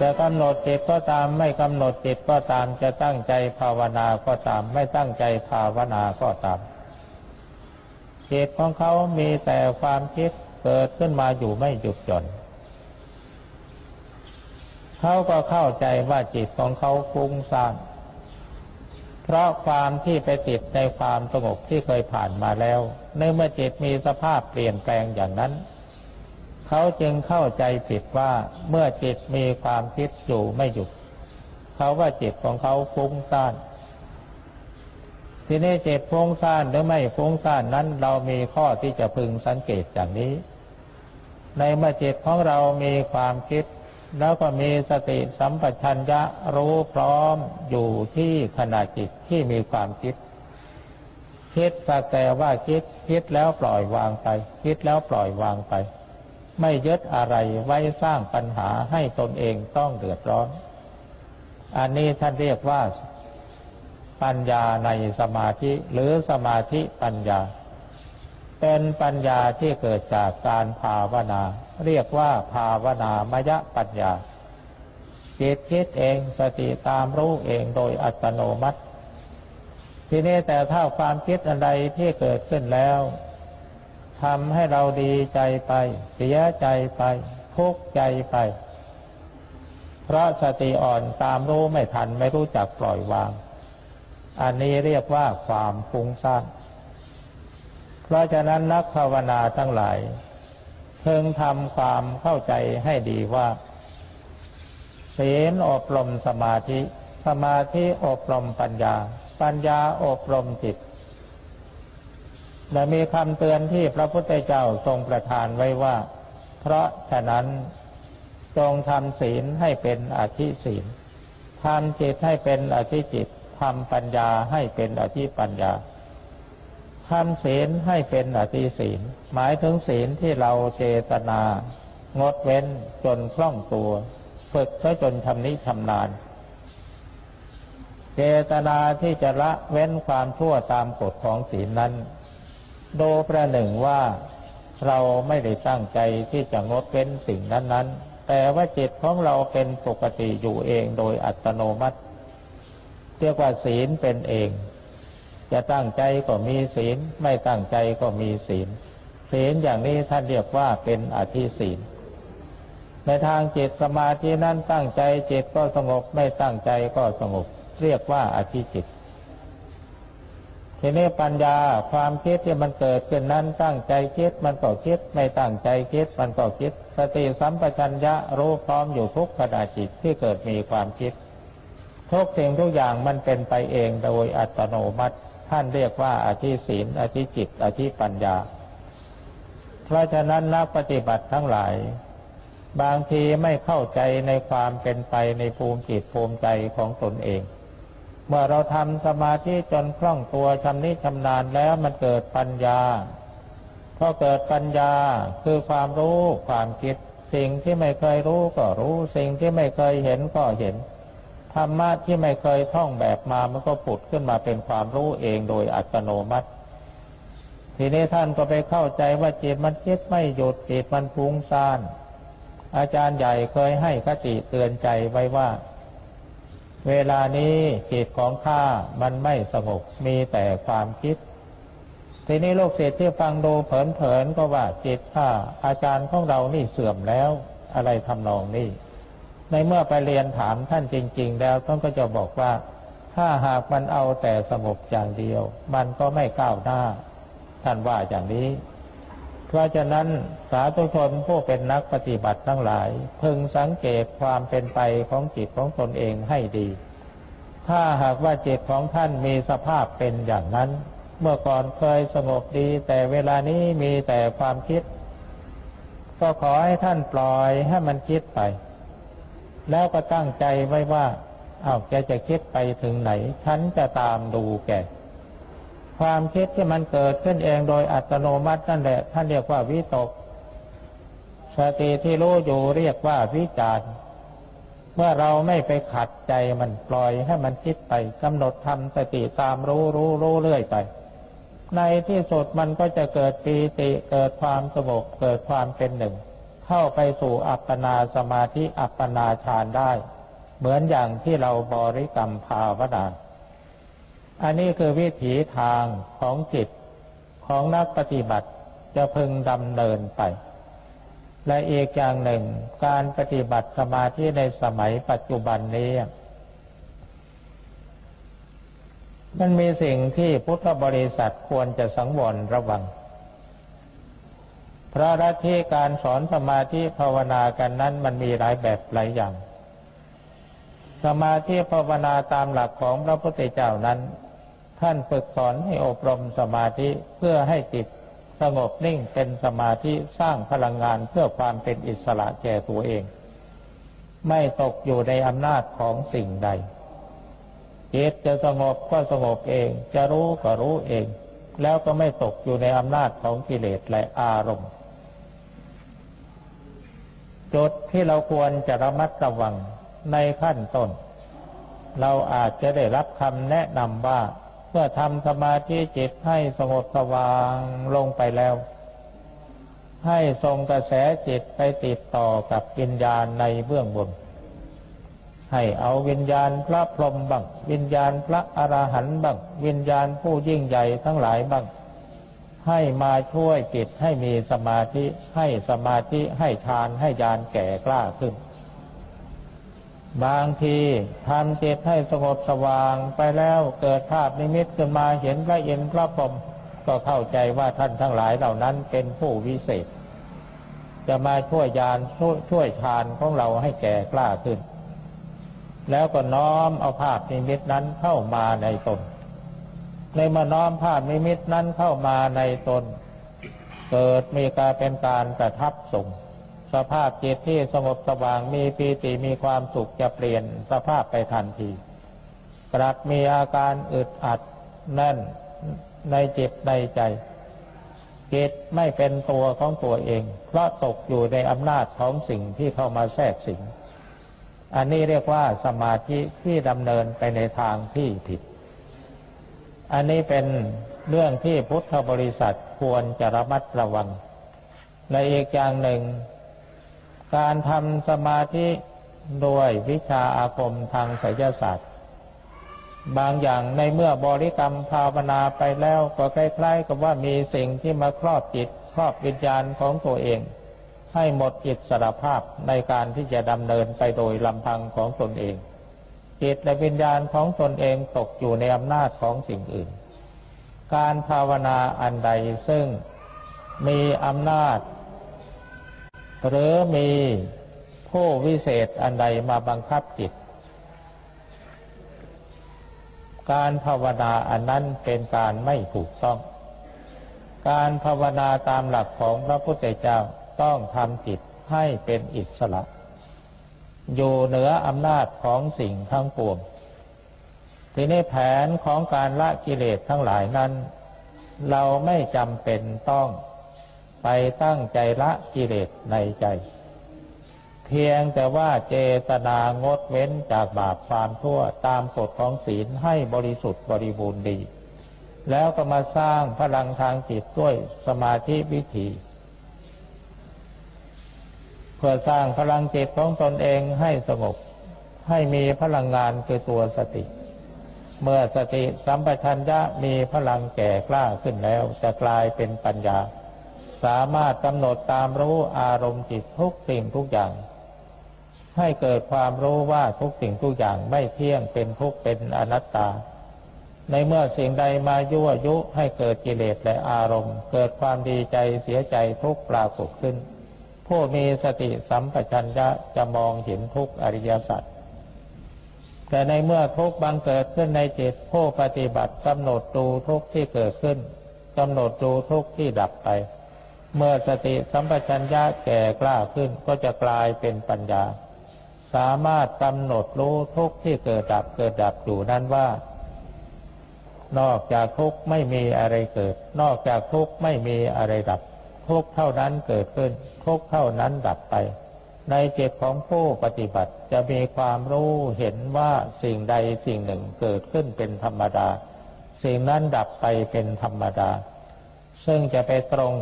จะกำหนดจิตก็ตามไม่กำหนดจิตก็ตามจะตั้งใจภาวนาก็ตาม ไม่ตั้งใจภาวนาก็ตามจิตของเขามีแต่ความคิดเกิดขึ้นมาอยู่ไม่หยุดหย่อนเขาก็เข้าใจว่าจิตของเขาฟุ้งซ่านเพราะความที่ไปติดในความสงบที่เคยผ่านมาแล้ว ในเมื่อจิตมีสภาพเปลี่ยนแปลงอย่างนั้น เขาจึงเข้าใจผิดว่าเมื่อจิตมีความคิดอยู่ไม่หยุดเขาว่าจิตของเขาฟุ้งซ่านทีนี้จิตฟุ้งซ่านหรือไม่ฟุ้งซ่านนั้น เรามีข้อที่จะพึงสังเกตจากนี้ ในเมื่อจิตของเรามีความคิด แล้วก็มีสติสัมปชัญญะรู้พร้อมอยู่ที่ขณะจิตที่มีความคิด คิดสักแต่ว่าคิดคิดแล้วปล่อยวางไป คิดแล้วปล่อยวางไป ไม่ยึดอะไรไว้สร้างปัญหาให้ตนเองต้องเดือดร้อน อันนี้ท่านเรียกว่าปัญญาในสมาธิหรือสมาธิปัญญา เป็นปัญญาที่เกิดจากการภาวนา เรียกว่าภาวนามยปัญญาจิตคิดเองสติตามรู้เองโดยอัตโนมัติ ทีนี้แต่ถ้าความคิดอะไรที่เกิดขึ้นแล้ว ทำให้เราดีใจไป เสียใจไป ทุกข์ใจไป เพราะสติอ่อนตามรู้ไม่ทันไม่รู้จักปล่อยวาง อันนี้เรียกว่าความฟุ้งซ่านเพราะฉะนั้นนักภาวนาทั้งหลายเพิ่งทำความเข้าใจให้ดีว่าศีลอบรมสมาธิ สมาธิอบรมปัญญา ปัญญาอบรมจิต และมีคำเตือนที่พระพุทธเจ้าทรงประทานไว้ว่า เพราะฉะนั้นจงทำศีลให้เป็นอธิศีลทำจิตให้เป็นอธิจิตทำปัญญาให้เป็นอธิปัญญาทำศีลให้เป็นอธิศีล หมายถึงศีลที่เราเจตนา งดเว้นจนคล่องตัว ฝึกจนทำนิชำนาญ เจตนาที่จะละเว้นความชั่วตามกฎของศีลนั้น โดประหนึ่งว่าเราไม่ได้ตั้งใจที่จะงดเว้นสิ่งนั้นๆ แต่ว่าจิตของเราเป็นปกติอยู่เองโดยอัตโนมัติ เรียกว่าศีลเป็นเอง จะตั้งใจก็มีศีล ไม่ตั้งใจก็มีศีล ศีลอย่างนี้ท่านเรียกว่าเป็นอธิศีล ในทางจิตสมาธินั้นตั้งใจจิตก็สงบไม่ตั้งใจก็สงบ เรียกว่าอธิจิต ทีนี้ปัญญาความคิดที่มันเกิดขึ้นนั้นตั้งใจคิดมันก็คิด ไม่ตั้งใจคิดมันก็คิด สติสัมปชัญญะรู้พร้อมอยู่ทุกขณะจิตที่เกิดมีความคิดทุกสิ่งทุกอย่างมันเป็นไปเองโดยอัตโนมัติ ท่านเรียกว่าอธิศีลอธิจิต อธิปัญญา เพราะฉะนั้นนักปฏิบัติทั้งหลาย บางทีไม่เข้าใจในความเป็นไปในภูมิจิตภูมิใจของตนเอง เมื่อเราทำสมาธิจนคล่องตัวชำนิชำนาญแล้วมันเกิดปัญญาพอเกิดปัญญาคือความรู้ความคิด สิ่งที่ไม่เคยรู้ก็รู้ สิ่งที่ไม่เคยเห็นก็เห็นธรรมะที่ไม่เคยท่องแบบมามันก็ผุดขึ้นมาเป็นความรู้เองโดยอัตโนมัติ ทีนี้ท่านก็ไปเข้าใจว่าจิตมันคิดไม่หยุดจิตมันฟุ้งซ่าน อาจารย์ใหญ่เคยให้คติเตือนใจไว้ว่า เวลานี้จิตของข้ามันไม่สงบมีแต่ความคิด ทีนี้โลกเศษที่ฟังดูเผินๆก็ว่าจิตข้าอาจารย์ของเรานี่เสื่อมแล้ว อะไรทำนองนี้ ในเมื่อไปเรียนถามท่านจริง ๆ แล้วท่านก็จะบอกว่า ถ้าหากมันเอาแต่สงบอย่างเดียว มันก็ไม่ก้าวหน้า ท่านว่าอย่างนี้ เพราะฉะนั้นสาธุชนผู้เป็นนักปฏิบัติทั้งหลาย พึงสังเกตความเป็นไปของจิตของตนเองให้ดี ถ้าหากว่าจิตของท่านมีสภาพเป็นอย่างนั้น เมื่อก่อนเคยสงบดี แต่เวลานี้มีแต่ความคิด ก็ขอให้ท่านปล่อยให้มันคิดไป แล้วก็ตั้งใจไว้ว่าอา้าวแกจะคิดไปถึงไหน ฉันจะตามดูแก ความคิดที่มันเกิดขึ้นเองโดยอัตโนมัตินั่นแหละ ท่านเรียกว่าวิตก สติที่รู้อยู่เรียกว่าวิจารเมื่อเราไม่ไปขัดใจมันปล่อยให้มันคิดไปกำหนดทำสติตามรู้รู้รู้เรื่อยไป ในที่สุดมันก็จะเกิดปีติเกิดความสงบเกิดความเป็นหนึ่ง เข้าไปสู่อัปปนาสมาธิอัปปนาฌานได้ เหมือนอย่างที่เราบริกรรมภาวนา อันนี้คือวิถีทางของจิตของนักปฏิบัติจะพึงดำเนินไป และอีกอย่างหนึ่งการปฏิบัติสมาธิในสมัยปัจจุบันนี้ มันมีสิ่งที่พุทธบริษัทควรจะสังวรระวัง พระรัที่การสอนสมาธิภาวนากันนั้นมันมีหลายแบบหลายอย่าง สมาธิภาวนาตามหลักของพระพุทธเจ้านั้น ท่านฝึกสอนให้อบรมสมาธิเพื่อให้จิตสงบนิ่งเป็นสมาธิสร้างพลังงานเพื่อความเป็นอิสระแก่ตัวเอง ไม่ตกอยู่ในอำนาจของสิ่งใดจิตจะสงบก็สงบเอง จะรู้ก็รู้เอง แล้วก็ไม่ตกอยู่ในอำนาจของกิเลสและอารมณ์จุดที่เราควรจะระมัดระวังในขั้นต้น เราอาจจะได้รับคำแนะนำว่า มื่อทำสมาธิจิตให้สงบสว่างลงไปแล้ว ให้ทรงกระแสจิตไปติดต่อกับวิญญาณในเบื้องบน ให้เอาวิญญาณพระพรหมบ้างวิญญาณพระอรหันต์บ้างวิญญาณผู้ยิ่งใหญ่ทั้งหลายบ้างให้มาช่วยจิตให้มีสมาธิให้สมาธิให้ทานให้ยานแก่กล้าขึ้น บางทีทำจิตให้สงบสว่างไปแล้วเกิดภาพนิมิตขึ้นมาเห็นพระเอ็นพระพรหมก็เข้าใจว่าท่านทั้งหลายเหล่านั้นเป็นผู้วิเศษ จะมาช่วยยานช่วยทานของเราให้แก่กล้าขึ้น แล้วก็น้อมเอาภาพนิมิตนั้นเข้ามาในตน ในมาน้อมภาพนิมิตนั้นเข้ามาในตน เกิดมีการเป็นการประทับส่ง สภาพจิตที่สงบสว่างมีปีติมีความสุขจะเปลี่ยนสภาพไปทันทีกลับมีอาการอึดอัดแน่นในจิตในใจจิตไม่เป็นตัวของตัวเอง เพราะตกอยู่ในอำนาจของสิ่งที่เข้ามาแทรกสิงอันนี้เรียกว่าสมาธิที่ดำเนินไปในทางที่ผิด อันนี้เป็นเรื่องที่พุทธบริษัทควรจะระมัดระวัง ในอีกอย่างหนึ่ง การทำสมาธิด้วยวิชาอาคมทางไสยศาสตร์ บางอย่างในเมื่อบริกรรมภาวนาไปแล้วก็คล้ายๆ กับว่ามีสิ่งที่มาครอบจิตครอบวิญญาณของตัวเอง ให้หมดจิตสารภาพในการที่จะดำเนินไปโดยลำพังของตนเอง จิตและวิญญาณของตนเองตกอยู่ในอำนาจของสิ่งอื่น การภาวนาอันใดซึ่งมีอำนาจ หรือมีผู้วิเศษอันใดมาบังคับจิต การภาวนาอันนั้นเป็นการไม่ถูกต้อง การภาวนาตามหลักของพระพุทธเจ้าต้องทำจิตให้เป็นอิสระ อยู่เหนืออำนาจของสิ่งทั้งปวง ทีนี้แผนของการละกิเลสทั้งหลายนั้น เราไม่จำเป็นต้อง ไปตั้งใจละกิเลสในใจ เพียงแต่ว่าเจตนางดเว้นจากบาปความทั่วตามกฎของศีลให้บริสุทธิ์บริบูรณ์ดี แล้วก็มาสร้างพลังทางจิตด้วยสมาธิวิธีเพื่อสร้างพลังจิตของตนเองให้สงบ ให้มีพลังงานคือตัวสติ เมื่อสติสัมปชัญญะมีพลังแก่กล้าขึ้นแล้ว จะกลายเป็นปัญญา สามารถกำหนดตามรู้อารมณ์จิตทุกสิ่งทุกอย่าง ให้เกิดความรู้ว่าทุกสิ่งทุกอย่างไม่เที่ยงเป็นทุกเป็นอนัตตา ในเมื่อสิ่งใดมายั่วยุให้เกิดกิเลสและอารมณ์ เกิดความดีใจเสียใจทุกปรากฏขึ้น ผู้มีสติสัมปชัญญะจะมองเห็นทุกอริยสัจแต่ในเมื่อทุกบังเกิดขึ้นในจิตผู้ปฏิบัติกำหนดดูทุกที่เกิดขึ้นกำหนดดูทุกที่ดับไป เมื่อสติสัมปชัญญะแก่กล้าขึ้นก็จะกลายเป็นปัญญา สามารถกำหนดรู้ทุกที่เกิดดับเกิดดับอยู่นั้นว่า นอกจากทุกไม่มีอะไรเกิด นอกจากทุกไม่มีอะไรดับ ทุกเท่านั้นเกิดขึ้น ทุกเท่านั้นดับไป ในจิตของผู้ปฏิบัติจะมีความรู้เห็นว่าสิ่งใดสิ่งหนึ่งเกิดขึ้นเป็นธรรมดา สิ่งนั้นดับไปเป็นธรรมดา ซึ่งจะไปตรง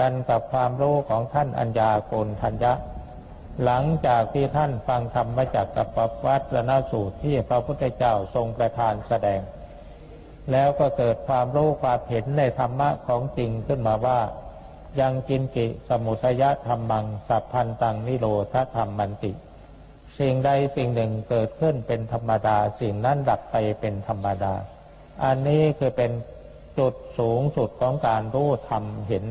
กันกับความรู้ของท่านอัญญาโกณทัญญะ หลังจากที่ท่านฟังธรรมจากกับปวัตรนสูตรที่พระพุทธเจ้าทรงประทานแสดง แล้วก็เกิดความรู้ความเห็นในธรรมะของจริงขึ้นมาว่า ยังกินกิสมุทยธรรมัง สัพพันตังนิโรธธรรมมันติ สิ่งใดสิ่งหนึ่งเกิดขึ้นเป็นธรรมดา สิ่งนั้นดับไปเป็นธรรมดา อันนี้คือเป็นจุดสูงสุดของการรู้ธรรมเห็น